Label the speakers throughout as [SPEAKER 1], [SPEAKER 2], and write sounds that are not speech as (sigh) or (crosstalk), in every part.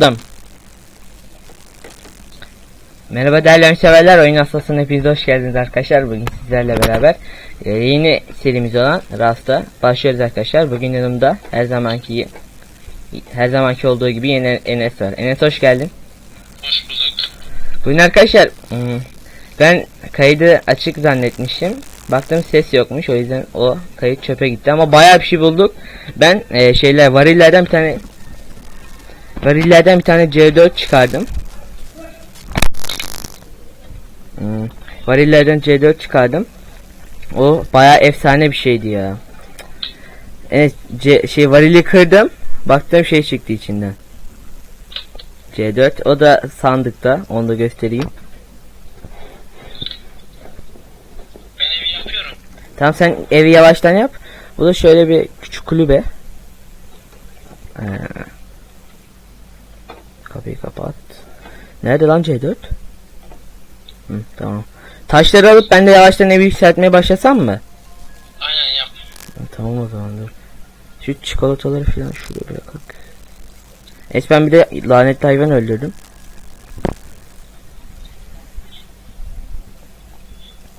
[SPEAKER 1] Dım. Merhaba değerli severler oyun hastasına hepiniz hoş geldiniz arkadaşlar. Bugün sizlerle beraber e, yeni serimiz olan Rast'a başlıyoruz arkadaşlar. Bugün yanımda her zamanki her zamanki olduğu gibi yeni Enes var. Enes hoş geldin.
[SPEAKER 2] Hoş bulduk.
[SPEAKER 1] Bugün arkadaşlar hmm, ben kaydı açık zannetmişim. Baktım ses yokmuş o yüzden o kayıt çöpe gitti ama bayağı bir şey bulduk. Ben e, şeyler varillerden bir tane varillerden bir tane C4 çıkardım. Hmm, varillerden C4 çıkardım. O bayağı efsane bir şeydi ya. Evet C, şey varili kırdım. Baktım şey çıktı içinden. C4 o da sandıkta. Onu da göstereyim.
[SPEAKER 2] Ben evi yapıyorum.
[SPEAKER 1] Tamam sen evi yavaştan yap. Bu da şöyle bir küçük kulübe. Ee, kapıyı kapat. Nerede lan C4? Hı, tamam. Taşları alıp ben de yavaştan evi yükseltmeye başlasam mı?
[SPEAKER 2] Aynen yap.
[SPEAKER 1] Tamam o zaman dur. Şu çikolataları falan şuraya bırakıp. Es ben bir de lanetli hayvan öldürdüm.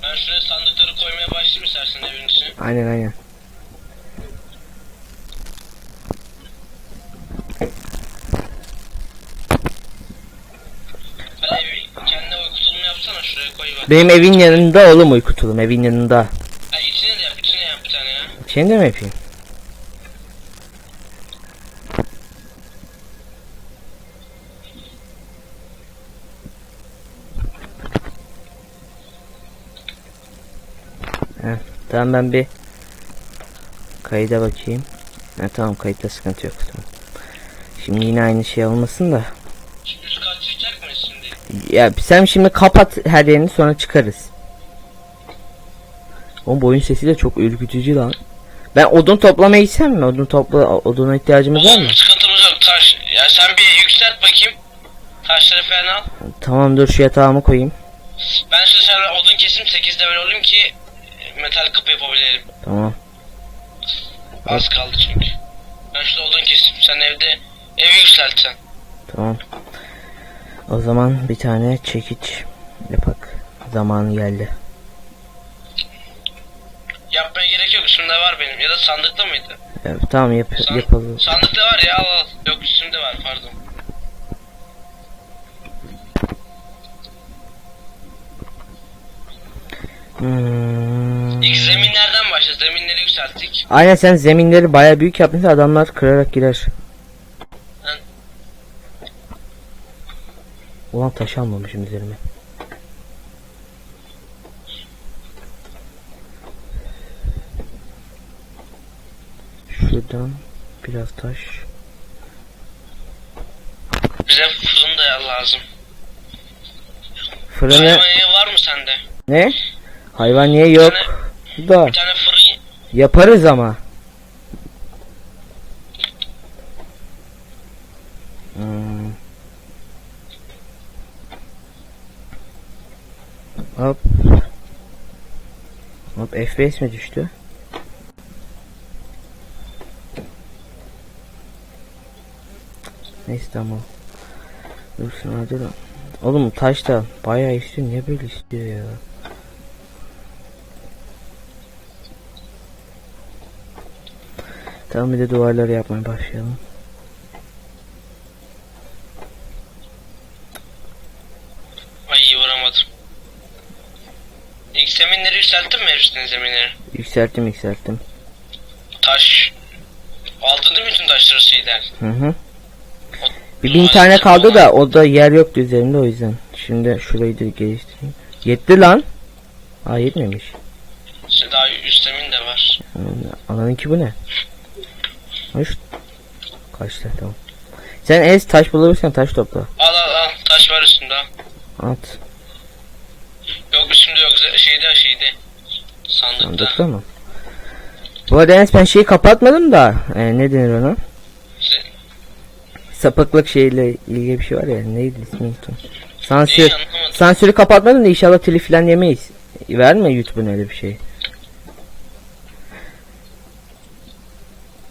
[SPEAKER 2] Ben şuraya sandıkları koymaya başlayayım istersen evin içine.
[SPEAKER 1] Aynen aynen.
[SPEAKER 2] Hadi evi kendine uyku tulumu yapsana şuraya koy bak.
[SPEAKER 1] Benim evin yanında oğlum uyku tulum evin yanında.
[SPEAKER 2] Ha içine de yap içine yap bir tane ya.
[SPEAKER 1] Seni de mi yapayım? Heh, tamam ben bir kayıda bakayım. Ha, tamam kayıtta sıkıntı yok. Tamam. Şimdi yine aynı şey olmasın da.
[SPEAKER 2] Şimdi üst kat çıkacak mıyız şimdi?
[SPEAKER 1] Ya sen şimdi kapat her yerini sonra çıkarız. O boyun sesi de çok ürkütücü lan. Ben odun toplamaya gitsem mi? Odun topla oduna ihtiyacımız var mı?
[SPEAKER 2] Oğlum sıkıntımız yok taş. Ya sen bir yükselt bakayım. Taşları falan al.
[SPEAKER 1] Tamam dur şu yatağımı koyayım.
[SPEAKER 2] Ben size sonra odun keseyim 8 level olayım ki e, metal kapı yapabilelim.
[SPEAKER 1] Tamam.
[SPEAKER 2] Az kaldı çünkü. Ben şurada odun keseyim sen evde evi yükselt sen.
[SPEAKER 1] Tamam. O zaman bir tane çekiç yapak. Zamanı geldi.
[SPEAKER 2] Yapmaya gerek yok üstümde var benim ya da sandıkta mıydı?
[SPEAKER 1] Ya, tamam yap
[SPEAKER 2] San-
[SPEAKER 1] yapalım.
[SPEAKER 2] Sandıkta var ya al al. Yok üstümde var pardon.
[SPEAKER 1] Hmm.
[SPEAKER 2] İlk zeminlerden başla. Zeminleri yükselttik.
[SPEAKER 1] Aynen sen zeminleri baya büyük yapmışsın adamlar kırarak girer. Ulan taş almamışım üzerime. Şuradan biraz taş.
[SPEAKER 2] Bize fırın da lazım.
[SPEAKER 1] Fırını
[SPEAKER 2] Hayvan var mı sende?
[SPEAKER 1] ne? Hayvan niye yok? Da
[SPEAKER 2] Bir tane fırın
[SPEAKER 1] yaparız ama. Hmm. Hop. Hop FPS mi düştü? Neyse tamam. Dursun hadi lan. Oğlum taş da bayağı istiyor. Niye böyle istiyor ya? Tamam bir de duvarları yapmaya başlayalım.
[SPEAKER 2] Ay iyi vuramadım. İlk zeminleri yükselttin mi hepsinin zeminleri?
[SPEAKER 1] Yükselttim yükselttim.
[SPEAKER 2] Taş. Aldın değil mi bütün taşları şeyden?
[SPEAKER 1] Hı hı.
[SPEAKER 2] O-
[SPEAKER 1] Bir bin tane kaldı da o da yer yoktu üzerinde o yüzden. Şimdi şurayı da geliştireyim. Yetti lan. Aa yetmemiş.
[SPEAKER 2] İşte daha üst zemin de var.
[SPEAKER 1] Alanınki bu ne? Hoş. Kaçtı tamam. Sen ez taş bulursan taş topla.
[SPEAKER 2] Al al al. Taş var üstünde.
[SPEAKER 1] At.
[SPEAKER 2] Yok üstünde yok. Şeyde şeyde. Sandıkta.
[SPEAKER 1] Sandıkta mı? Bu arada Enes ben şeyi kapatmadım da. E, ne denir ona?
[SPEAKER 2] Ze-
[SPEAKER 1] Sapıklık şeyle ilgili bir şey var ya. Neydi ismi unuttum. Sansür. Sansürü kapatmadım da inşallah telif falan yemeyiz. Verme YouTube'un öyle bir şey.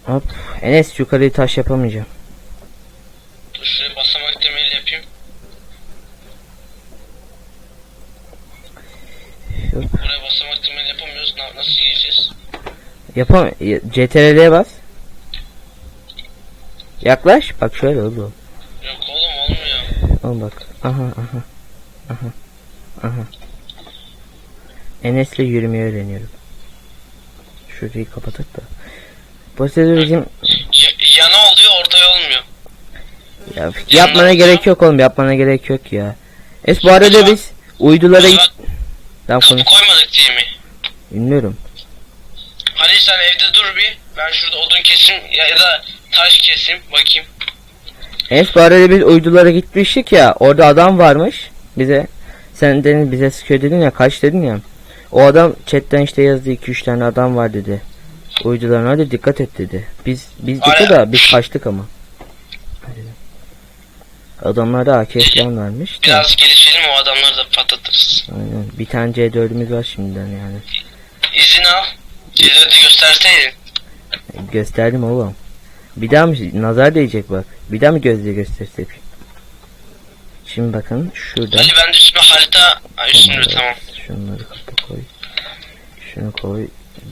[SPEAKER 1] Hop. Enes yukarıyı taş yapamayacağım.
[SPEAKER 2] Şuraya basamak demeli yapayım.
[SPEAKER 1] Yok.
[SPEAKER 2] Buraya basamak demeli Nasıl gireceğiz?
[SPEAKER 1] Yapam CTRL'ye bas. Yaklaş. Bak şöyle oldu.
[SPEAKER 2] Yok oğlum olmuyor.
[SPEAKER 1] Al bak. Aha aha. Aha. Aha. Enes'le yürümeyi öğreniyorum. Şurayı kapatıp da. Prosedür bizim
[SPEAKER 2] Ya- yana oluyor ortaya olmuyor.
[SPEAKER 1] ya, yapmana gerek yok oğlum yapmana gerek yok ya. Es bu arada biz uydulara git. Tamam konuş.
[SPEAKER 2] koymadık diye mi?
[SPEAKER 1] Bilmiyorum.
[SPEAKER 2] Hadi sen evde dur bir. Ben şurada odun keseyim ya, da taş keseyim bakayım.
[SPEAKER 1] Bu arada biz uydulara gitmiştik ya. Orada adam varmış. Bize sen dedin bize sıkıyor dedin ya kaç dedin ya. O adam chatten işte yazdı 2-3 tane adam var dedi. Uydularına hadi dikkat et dedi. Biz biz dikkat da biz kaçtık ama. Adamlarda AK falan varmış da.
[SPEAKER 2] Biraz gelişelim o adamları da patlatırız.
[SPEAKER 1] Aynen. Bir tane C4'ümüz var şimdiden yani.
[SPEAKER 2] İzin al. C4'ü gösterseydin.
[SPEAKER 1] Gösterdim oğlum. Bir daha mı nazar değecek bak. Bir daha mı gözle göstersek? Şimdi bakın şurada.
[SPEAKER 2] Ali ben üstüme harita... Ha, üstümde tamam.
[SPEAKER 1] Şunları kapı koy. Şunu koy.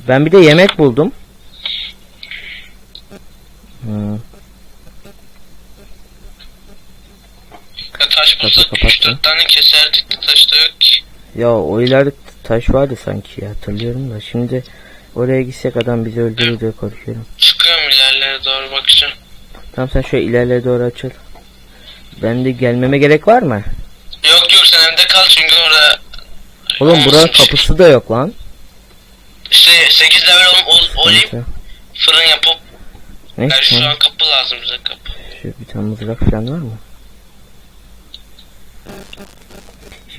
[SPEAKER 1] Ben bir de yemek buldum. Hmm.
[SPEAKER 2] Ya taş bulsak
[SPEAKER 1] kapattım.
[SPEAKER 2] 3-4 tane keserdik de taş da yok ki.
[SPEAKER 1] Ya o ileride taş vardı sanki ya hatırlıyorum da. Şimdi oraya gitsek adam bizi öldürür diye korkuyorum.
[SPEAKER 2] Çıkıyorum ilerlere doğru bakacağım.
[SPEAKER 1] Tamam sen şöyle ilerlere doğru açıl. Ben de gelmeme gerek var mı?
[SPEAKER 2] Yok yok sen evde kal çünkü orada...
[SPEAKER 1] Oğlum buranın
[SPEAKER 2] şey.
[SPEAKER 1] kapısı da yok lan.
[SPEAKER 2] İşte 8 level ol, ol, olayım
[SPEAKER 1] Neyse.
[SPEAKER 2] fırın yapıp...
[SPEAKER 1] Neyse
[SPEAKER 2] Yani şu
[SPEAKER 1] tamam.
[SPEAKER 2] an kapı lazım bize kapı.
[SPEAKER 1] Şu bir tane mızrak falan var mı?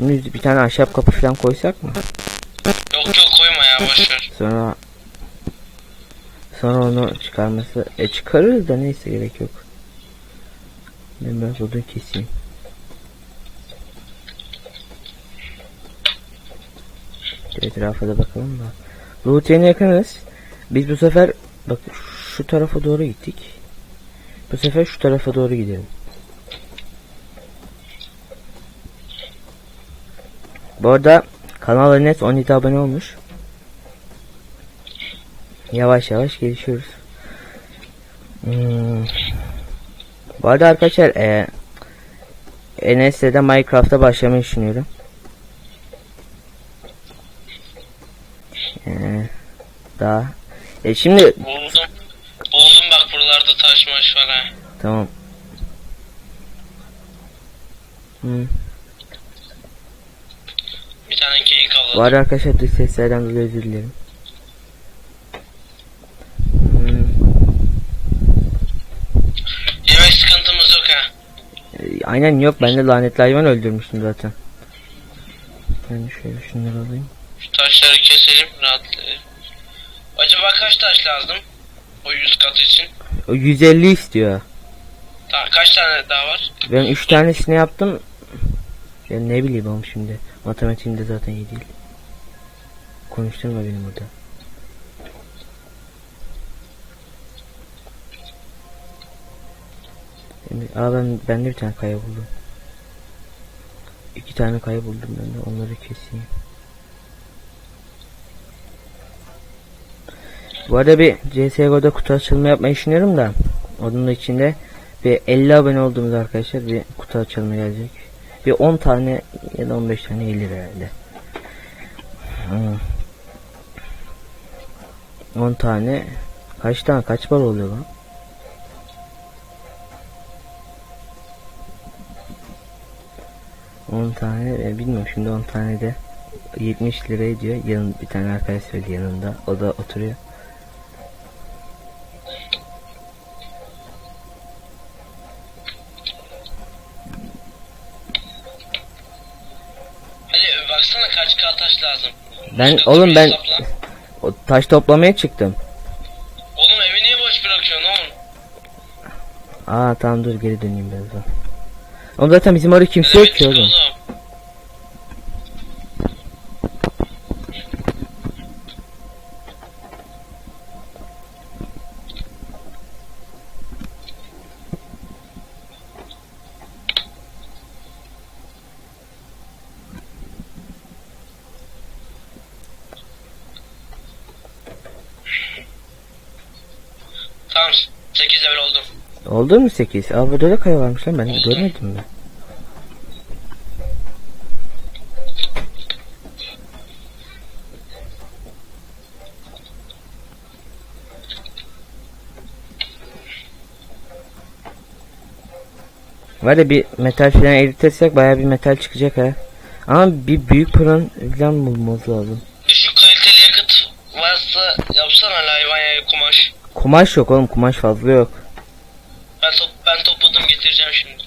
[SPEAKER 1] Şimdi bir tane ahşap kapı falan koysak mı?
[SPEAKER 2] Yok yok koyma ya boşver.
[SPEAKER 1] Sonra sonra onu çıkarması e çıkarırız da neyse gerek yok. Ben biraz odun keseyim. Etrafa da bakalım da. Rute'ye yakınız. Biz bu sefer bak şu tarafa doğru gittik. Bu sefer şu tarafa doğru gidelim. Bu arada kanala net 17 abone olmuş. Yavaş yavaş gelişiyoruz. Hmm. Bu arada arkadaşlar e, NS'de Minecraft'a başlamayı düşünüyorum. E, daha. E şimdi
[SPEAKER 2] Buldum. Buldum bak buralarda taş maş var ha.
[SPEAKER 1] tamam. Hmm.
[SPEAKER 2] Bir tane
[SPEAKER 1] arada arkadaşlar dış seslerden dolayı özür dilerim. Hmm.
[SPEAKER 2] Yemek sıkıntımız yok ha.
[SPEAKER 1] E, Aynen yok ben de lanetli hayvan öldürmüştüm zaten. Ben şöyle şunları alayım.
[SPEAKER 2] Şu taşları keselim rahatlayalım. Acaba kaç taş lazım? O 100 kat için.
[SPEAKER 1] O 150 istiyor.
[SPEAKER 2] Daha kaç tane daha var?
[SPEAKER 1] Ben 3 tanesini yaptım. Ya ne bileyim oğlum şimdi. Matematiğimde zaten iyi değil. Konuşturma benim burada. Aa ben, ben de bir tane kaya buldum. İki tane kaya buldum ben de onları keseyim. Bu arada bir CSGO'da kutu açılımı yapmayı düşünüyorum da onun içinde bir 50 abone olduğumuz arkadaşlar bir kutu açılımı gelecek. Bir 10 tane ya da 15 tane gelir herhalde. Hmm. 10 tane kaç tane kaç bal oluyor lan? On tane e, bilmiyorum şimdi 10 tane de 70 lira ediyor. Yanın bir tane arkadaş söyledi yanında. O da oturuyor.
[SPEAKER 2] Ali baksana kaç kat taş lazım.
[SPEAKER 1] Ben oğlum ben
[SPEAKER 2] hesapla.
[SPEAKER 1] O taş toplamaya çıktım.
[SPEAKER 2] Oğlum evi niye boş bırakıyorsun oğlum?
[SPEAKER 1] Aa tamam dur geri döneyim birazdan. Oğlum zaten bizim orada kimse yok ki oğlum. Oldu mu 8? Aa burada da kaya varmış lan ben görmedim mi? Var ya bir metal falan eritirsek baya bir metal çıkacak ha. Ama bir büyük pırın falan bulmamız lazım.
[SPEAKER 2] Düşük kaliteli yakıt varsa yapsana hayvan kumaş.
[SPEAKER 1] Kumaş yok oğlum kumaş fazla yok.
[SPEAKER 2] Ben, top, ben topladım getireceğim şimdi.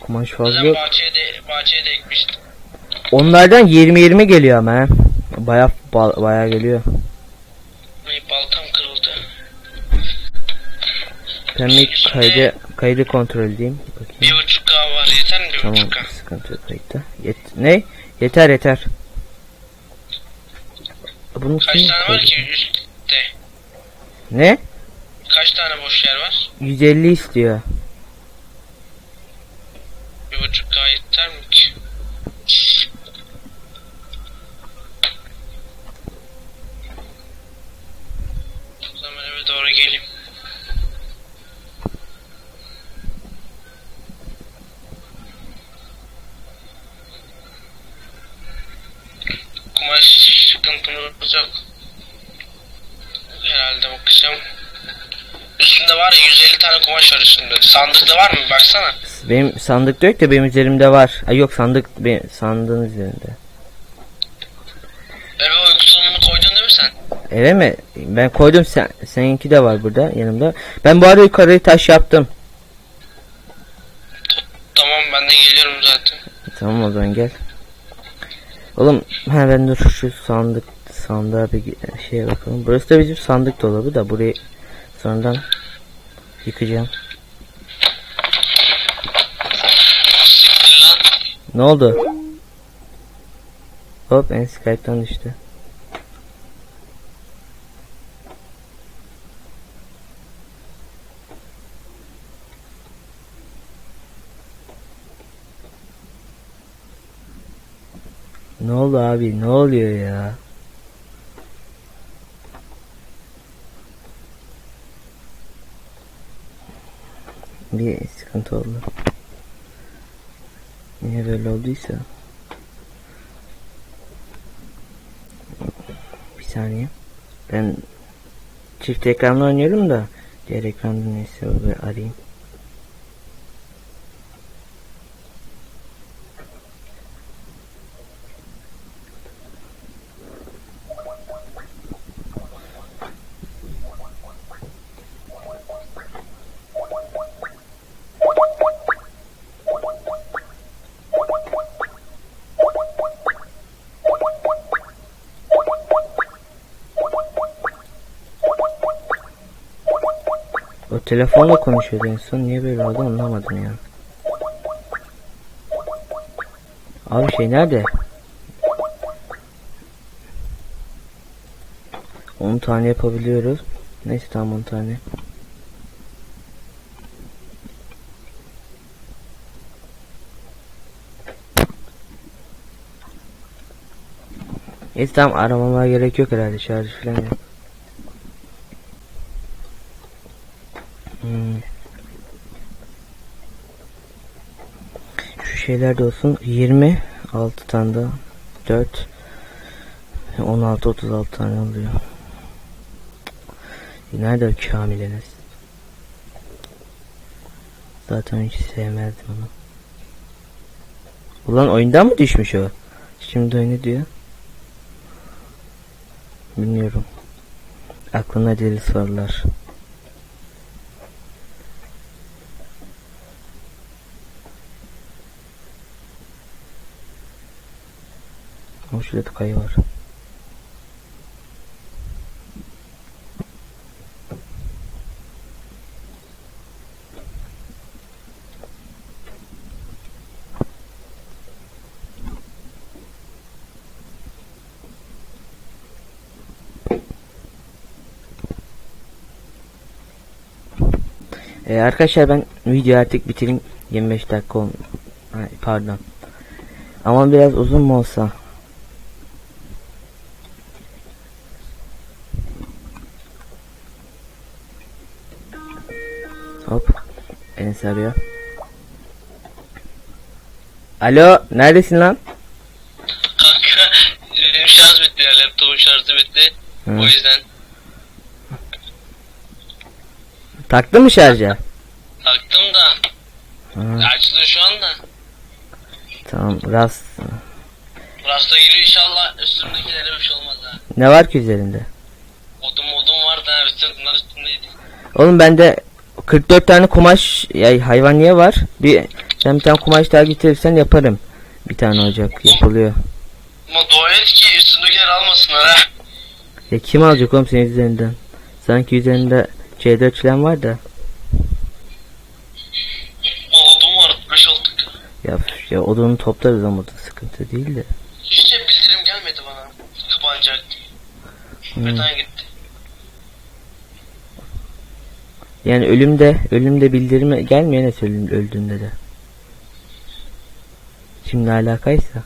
[SPEAKER 1] Kumaş fazla
[SPEAKER 2] Zaten
[SPEAKER 1] yok.
[SPEAKER 2] bahçeye de, bahçeye de ekmiştim.
[SPEAKER 1] Onlardan 20-20 geliyor ama. Baya baya geliyor.
[SPEAKER 2] Ay, baltam kırıldı.
[SPEAKER 1] Ben bir kaydı, kaydı kontrol edeyim. Bakayım.
[SPEAKER 2] Bir buçuk K var yeter mi bir
[SPEAKER 1] Tamam
[SPEAKER 2] buçuk K?
[SPEAKER 1] sıkıntı yok kayıtta. Yet ne? Yeter yeter. Bunun
[SPEAKER 2] Kaç
[SPEAKER 1] kim
[SPEAKER 2] tane var
[SPEAKER 1] koydu?
[SPEAKER 2] ki üstte?
[SPEAKER 1] Ne?
[SPEAKER 2] Kaç tane boş yer var?
[SPEAKER 1] 150 istiyor.
[SPEAKER 2] Bir buçuk K yeter mi ki? O zaman eve doğru geleyim. Kumaş sıkıntımız yok. Herhalde bakacağım. Üstünde var ya 150 tane kumaş var üstünde. Sandıkta var mı? Baksana.
[SPEAKER 1] Benim sandıkta yok da benim üzerimde var. Ay yok sandık benim sandığın üzerinde.
[SPEAKER 2] Eve uyku tulumunu koydun değil mi sen?
[SPEAKER 1] Eve mi? Ben koydum sen seninki de var burada yanımda. Ben bu arada yukarıyı taş yaptım.
[SPEAKER 2] Tamam ben de geliyorum zaten.
[SPEAKER 1] Tamam o zaman gel. Oğlum ha ben dur şu sandık sandığa bir şeye bakalım. Burası da bizim sandık dolabı da burayı sonradan yıkacağım. Ne oldu? Hop en Skype'tan düştü. Ne oldu abi? Ne oluyor ya? Bir sıkıntı oldu. Niye böyle olduysa? Bir saniye. Ben çift ekranla oynuyorum da diğer ekranda neyse bir arayayım. O telefonla konuşuyordu en son. Niye böyle oldu anlamadım ya. Abi şey nerede? 10 tane yapabiliyoruz. Neyse tamam 10 tane. Neyse tamam aramama gerek yok herhalde şarj falan yok. Hmm. Şu şeyler de olsun. 20 6 tane daha 4 16 36 tane oluyor. Nerede o kamileniz? Zaten hiç sevmezdim onu. Ulan oyundan mı düşmüş o? Şimdi oyunu diyor. Bilmiyorum. Aklına deli sorular. Ama şurada kayı var. Ee, arkadaşlar ben video artık bitireyim. 25 dakika ol. Ay, pardon. Ama biraz uzun mu olsa? Enes arıyor. Alo neredesin lan?
[SPEAKER 2] Kanka benim şarj bitti ya laptopun şarjı bitti.
[SPEAKER 1] Hı.
[SPEAKER 2] O yüzden
[SPEAKER 1] Taktın mı şarja?
[SPEAKER 2] taktım da
[SPEAKER 1] Ha,
[SPEAKER 2] açılıyor şu anda.
[SPEAKER 1] tamam rast.
[SPEAKER 2] Rasta giriyor inşallah üstümdekilere bir şey olmaz ha.
[SPEAKER 1] Ne var ki üzerinde?
[SPEAKER 2] Odun modun vardı ha üstüm bunlar üstümdeydi.
[SPEAKER 1] Oğlum bende 44 tane kumaş ya hayvaniye var. Bir sen bir tane kumaş daha getirirsen yaparım. Bir tane ocak yapılıyor.
[SPEAKER 2] Ama dua et ki üstündekileri almasınlar ha.
[SPEAKER 1] Ya kim alacak oğlum senin üzerinden? Sanki üzerinde C4 falan var da.
[SPEAKER 2] Odun var 5 olduk.
[SPEAKER 1] Ya, ya odunu toplarız ama da sıkıntı değil de.
[SPEAKER 2] İşte bildirim gelmedi bana. Kapanacak.
[SPEAKER 1] Hmm.
[SPEAKER 2] Metan gitti.
[SPEAKER 1] Yani ölümde ölümde bildirme gelmiyor ne ölüm öldüğünde de. Şimdi alakaysa.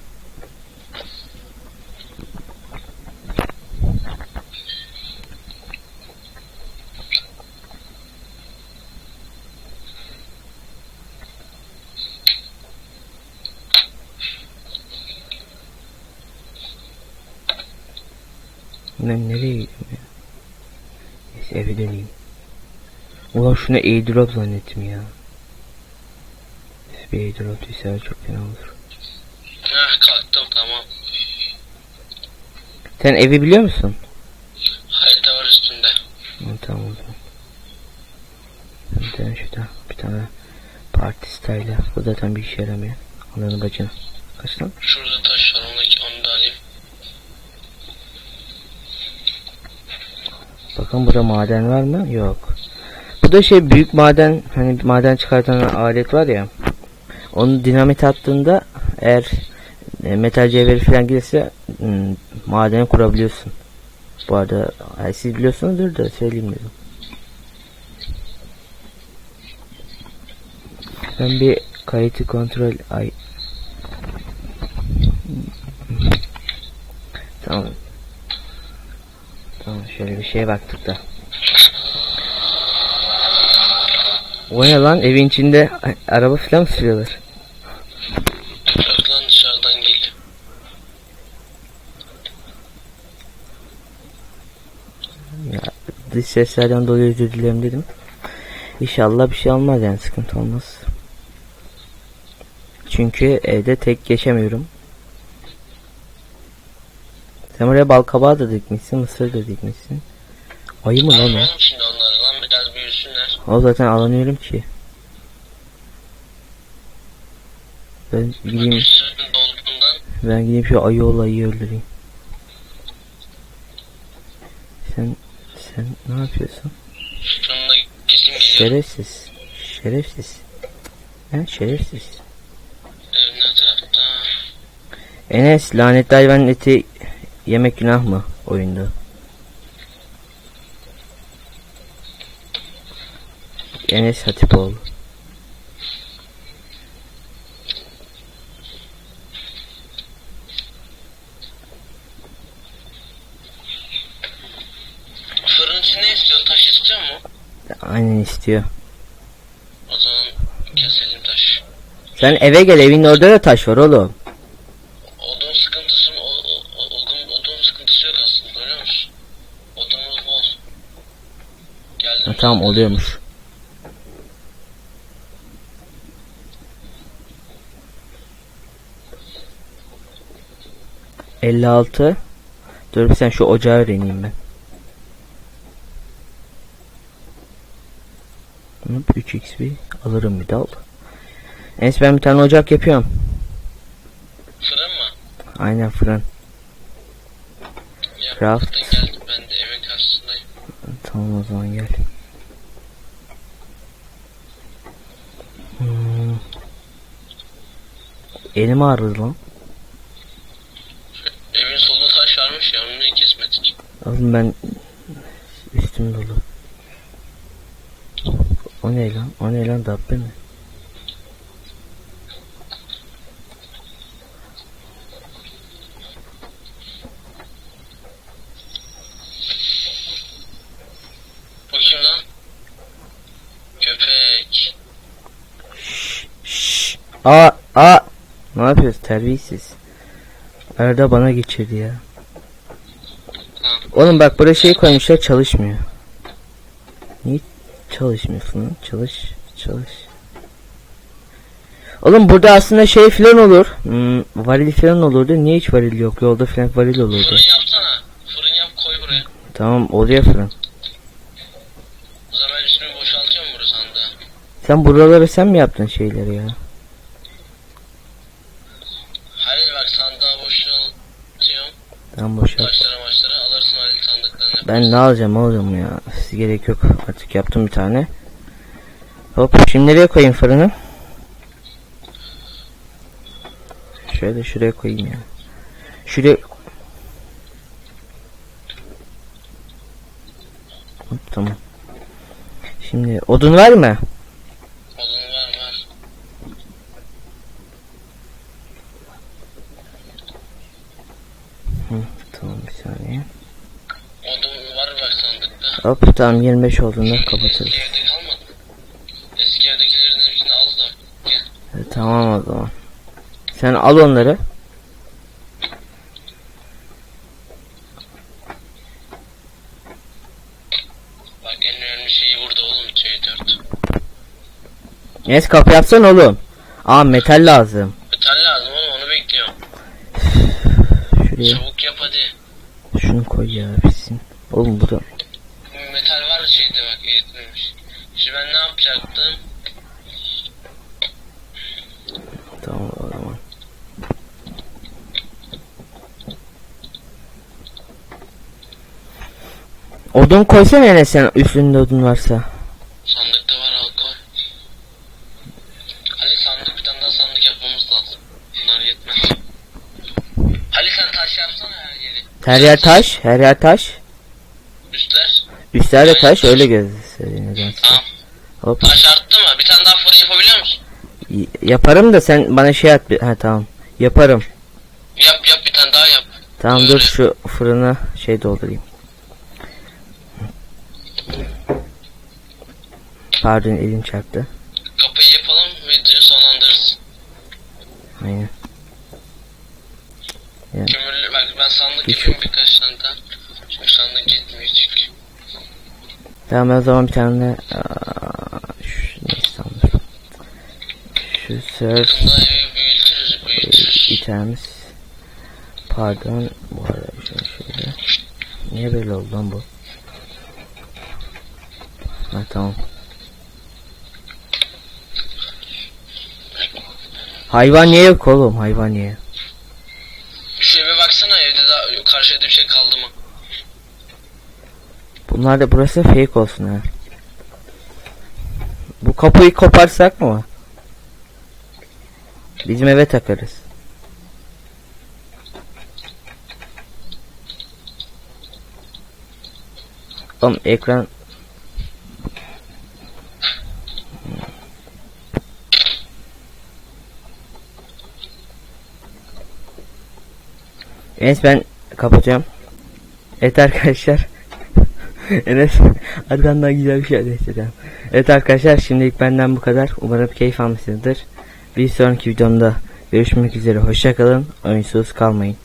[SPEAKER 1] Ben nereye gidiyorum ya? Neyse eve döneyim. Ulan şunu airdrop zannettim ya. Bir airdrop değilse çok fena olur.
[SPEAKER 2] Heh kalktım tamam.
[SPEAKER 1] Sen evi biliyor musun?
[SPEAKER 2] Harita var üstünde.
[SPEAKER 1] Hı, tamam o zaman. Bir tane şurada bir tane party style. Bu zaten bir işe yaramıyor. Ananı bacını. Kaç lan?
[SPEAKER 2] Şurada taş var onu, onu da alayım.
[SPEAKER 1] Bakın burada maden var mı? Yok. Bu da şey büyük maden hani maden çıkartan alet var ya. Onu dinamit attığında eğer e, metal cevheri falan gelirse hmm, madeni kurabiliyorsun. Bu arada ay, siz biliyorsunuzdur da söyleyeyim dedim. Ben bir kayıtı kontrol ay Tamam. Tamam şöyle bir şeye baktık da. O ne lan evin içinde araba falan mı sürüyorlar?
[SPEAKER 2] Yok lan dışarıdan geliyor.
[SPEAKER 1] Dış seslerden dolayı özür dilerim dedim. İnşallah bir şey olmaz yani sıkıntı olmaz. Çünkü evde tek geçemiyorum. Sen oraya bal kabağı da dikmişsin, mısır da dikmişsin. Ayı mı lan o?
[SPEAKER 2] Almayalım şimdi onları lan biraz büyüsünler.
[SPEAKER 1] O zaten alamıyorum ki. Ben gideyim, ben gideyim şu ayı ol ayıyı öldüreyim. Sen, sen ne yapıyorsun? Şerefsiz. Şerefsiz. Ha şerefsiz. Enes lanetli hayvanın eti yemek günah mı oyunda? Enes Hatipoğlu.
[SPEAKER 2] Fırın için ne istiyor? Taş istiyor mu?
[SPEAKER 1] Aynen istiyor.
[SPEAKER 2] O zaman keselim taş.
[SPEAKER 1] Sen eve gel evin orada da taş var oğlum.
[SPEAKER 2] Odun sıkıntısı mı? O, o, o- odun, odun sıkıntısı yok aslında görüyor musun? Odunumuz bol. Geldim.
[SPEAKER 1] Ha, tamam oluyormuş. Elli altı. Dur bir sen şu ocağı öğreneyim ben. Bunu 3 XP alırım bir dal. Enes ben bir tane ocak yapıyorum.
[SPEAKER 2] Fırın mı?
[SPEAKER 1] Aynen fırın.
[SPEAKER 2] Ya,
[SPEAKER 1] Craft.
[SPEAKER 2] geldim ben de evin karşısındayım.
[SPEAKER 1] Tamam o zaman gel. Hmm. Elim ağrıdı lan.
[SPEAKER 2] Evin solunda taş varmış ya onu niye kesmedik?
[SPEAKER 1] Oğlum ben üstüm dolu. O ne lan? O ne lan dabbe mi? Aa aa. Ne yapıyorsun terbiyesiz. Arada bana geçirdi ya. Oğlum bak buraya şey koymuşlar çalışmıyor. Niye çalışmıyorsun lan? Çalış, çalış. Oğlum burada aslında şey filan olur. Hmm, varil filan olurdu. Niye hiç varil yok? Yolda filan varil olurdu.
[SPEAKER 2] Fırın yapsana. Fırın yap koy buraya.
[SPEAKER 1] Tamam oluyor fırın.
[SPEAKER 2] O zaman ben üstümü boşaltıyorum burası sandığa.
[SPEAKER 1] Sen buraları sen mi yaptın şeyleri ya?
[SPEAKER 2] Halil bak sandığa boşaltıyorum.
[SPEAKER 1] Ben boşalt.
[SPEAKER 2] Taşlara
[SPEAKER 1] Ben ne alacağım oğlum ya? Siz gerek yok. Artık yaptım bir tane. Hop şimdi nereye koyayım fırını? Şöyle şuraya koyayım ya. Şuraya Hop tamam. Şimdi odun var mı?
[SPEAKER 2] Odun var var.
[SPEAKER 1] Hı, tamam bir saniye.
[SPEAKER 2] Odun var bak sandıkta.
[SPEAKER 1] Hop tamam 25 olduğunda kapatırız. E, tamam o zaman. Sen al onları.
[SPEAKER 2] Bak en önemli şey burada oğlum C4.
[SPEAKER 1] Neyse kapı yapsan oğlum. Aa metal lazım.
[SPEAKER 2] Metal lazım oğlum onu bekliyorum.
[SPEAKER 1] Şuraya
[SPEAKER 2] Çabuk yap hadi.
[SPEAKER 1] şunu koy ya bitsin. Oğlum bu da
[SPEAKER 2] eritmemiş. Şimdi ben ne yapacaktım?
[SPEAKER 1] tamam o zaman. Odun koysana Enes sen üstünde odun varsa.
[SPEAKER 2] Sandıkta var al koy. Ali sandık bir tane daha sandık yapmamız lazım. Bunlar yetmez. Ali sen taş yapsana her yeri.
[SPEAKER 1] Her yer taş, her yer taş.
[SPEAKER 2] Üstler.
[SPEAKER 1] Üstlerde taş öyle gösteriyor nedense.
[SPEAKER 2] Tamam.
[SPEAKER 1] Hop.
[SPEAKER 2] Taş arttı mı? Bir tane daha fırın yapabiliyor musun?
[SPEAKER 1] Y- Yaparım da sen bana şey at. bir- Ha tamam. Yaparım.
[SPEAKER 2] Yap yap bir tane daha yap.
[SPEAKER 1] Tamam dur şu fırına şey doldurayım. Pardon elim çarptı.
[SPEAKER 2] Kapıyı yapalım videoyu sonlandırırız.
[SPEAKER 1] Aynen.
[SPEAKER 2] Kömürlü bak ben sandık
[SPEAKER 1] Bir
[SPEAKER 2] yapayım birkaç tane daha. Çünkü sandık gitmiyor çünkü.
[SPEAKER 1] Tamam o zaman bir tane Aa, şu neyse tamamdır. Şu
[SPEAKER 2] büyütürüz.
[SPEAKER 1] items pardon bu arada şöyle. Niye böyle oldu lan bu? Ha tamam. Hayvan niye yok oğlum hayvan niye?
[SPEAKER 2] Şu eve baksana evde daha karşı evde bir şey kaldı mı?
[SPEAKER 1] Bunlar da burası fake olsun ha. Bu kapıyı koparsak mı? Bizim eve takarız. Oğlum ekran Enes ben kapatacağım. Evet arkadaşlar. (laughs) Enes arkandan güzel bir şey anlatacağım. Evet arkadaşlar şimdilik benden bu kadar. Umarım keyif almışsınızdır. Bir sonraki videomda görüşmek üzere. Hoşçakalın. Oyunsuz kalmayın.